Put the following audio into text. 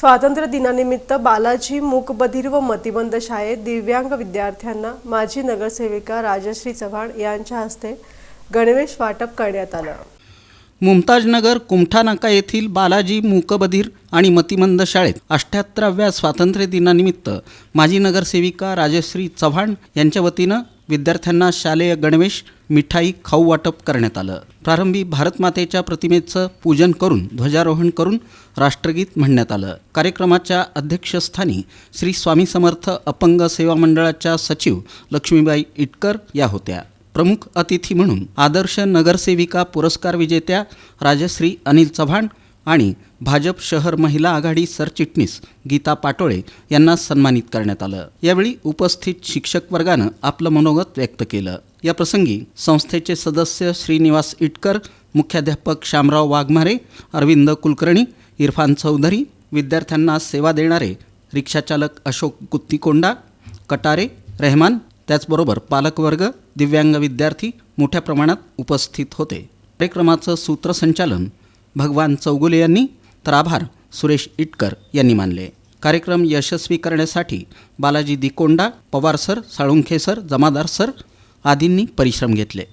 स्वातंत्र्य दिनानिमित्त बालाजी मूकबधीर व मतिमंद शाळेत दिव्यांग विद्यार्थ्यांना माजी नगरसेविका राजश्री चव्हाण यांच्या हस्ते गणवेश वाटप करण्यात आलं. मुमताजनगर कुमठानाका येथील बालाजी मूकबधीर आणि मतिमंद शाळेत अठ्ठ्याहत्तराव्या स्वातंत्र्य दिनानिमित्त माजी नगरसेविका राजश्री चव्हाण यांच्या वतीनं विद्यार्थ्यांना शालेय गणवेश मिठाई खाऊ वाटप करण्यात आलं. प्रारंभी भारतमातेच्या प्रतिमेचं पूजन करून ध्वजारोहण करून राष्ट्रगीत म्हणण्यात आलं. कार्यक्रमाच्या अध्यक्षस्थानी श्री स्वामी समर्थ अपंग सेवा मंडळाच्या सचिव लक्ष्मीबाई इटकर या होत्या. प्रमुख अतिथी म्हणून आदर्श नगरसेविका पुरस्कार विजेत्या राजश्री अनिल चव्हाण आणि भाजप शहर महिला आघाडी सरचिटणीस गीता पाटोळे यांना सन्मानित करण्यात आलं. यावेळी उपस्थित शिक्षक वर्गानं आपलं मनोगत व्यक्त केलं. या प्रसंगी संस्थेचे सदस्य श्रीनिवास इटकर मुख्याध्यापक श्यामराव वाघमारे अरविंद कुलकर्णी इरफान चौधरी विद्यार्थ्यांना सेवा देणारे रिक्षाचालक अशोक गुत्तीकोंडा कटारे रेहमान त्याचबरोबर पालकवर्ग दिव्यांग विद्यार्थी मोठ्या प्रमाणात उपस्थित होते. कार्यक्रमाचं सूत्रसंचालन भगवान चौगुले यांनी तर आभार सुरेश इटकर यांनी मानले. कार्यक्रम यशस्वी करण्यासाठी Balaji Dikonda Pawar sir Salunkhe sir Jamadar sir आदींनी परिश्रम घेतले.